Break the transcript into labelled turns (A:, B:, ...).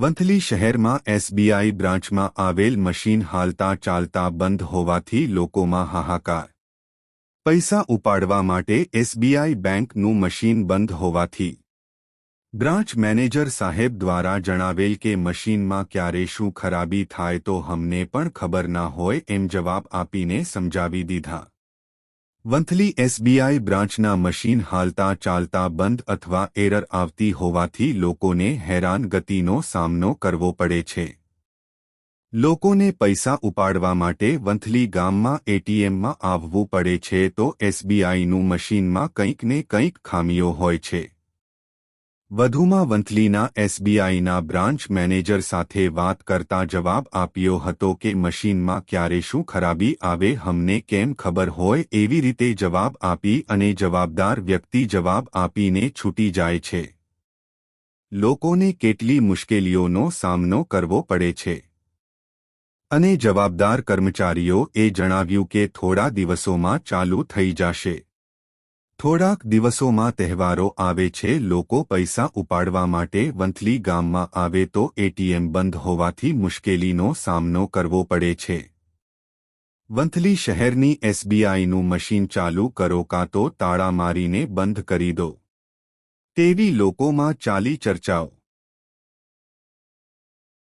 A: વંથલી શહેરમાં એસબીઆઈ બ્રાન્ચમાં આવેલ મશીન હાલતા ચાલતા બંધ હોવાથી લોકોમાં હાહાકાર. પૈસા ઉપાડવા માટે એસબીઆઈ બેંકનું મશીન બંધ હોવાથી. બ્રાન્ચ મેનેજર સાહેબ દ્વારા જણાવેલ કે મશીનમાં ક્યારે શું ખરાબી થાય તો હમને પણ ખબર ના હોય એમ જવાબ આપીને સમજાવી દીધા. વંથલી એસબીઆઈ બ્રાન્ચના મશીન હાલતા ચાલતા બંધ અથવા એરર આવતી હોવાથી લોકોને હેરાનગતિનો સામનો કરવો પડે છે. લોકોને પૈસા ઉપાડવા માટે વંથલી ગામમાં એટીએમમાં આવવું પડે છે તો એસબીઆઈનું મશીનમાં કંઈક ને કંઈક ખામીઓ હોય છે. વધુમાં વંથલીના એસબીઆઈના બ્રાન્ચ મેનેજર સાથે વાત કરતા જવાબ આપ્યો હતો કે મશીનમાં ક્યારે શું ખરાબી આવે હમને કેમ ખબર હોય એવી રીતે જવાબ આપી અને જવાબદાર વ્યક્તિ જવાબ આપીને છૂટી જાય છે. લોકોને કેટલી મુશ્કેલીઓનો સામનો કરવો પડે છે. અને જવાબદાર કર્મચારીઓ એ જણાવ્યું કે થોડા દિવસોમાં ચાલુ થઈ જશે. થોડાક દિવસોમાં તહેવારો આવે છે, લોકો પૈસા ઉપાડવા માટે વંથલી ગામમાં આવે તો એટીએમ બંધ હોવાથી મુશ્કેલીનો સામનો કરવો પડે છે. વંથલી શહેરની એસબીઆઈનું મશીન ચાલુ કરો કાં તો તાળા મારીને બંધ કરી દો. તેવી લોકોમાં ચાલી ચર્ચાઓ.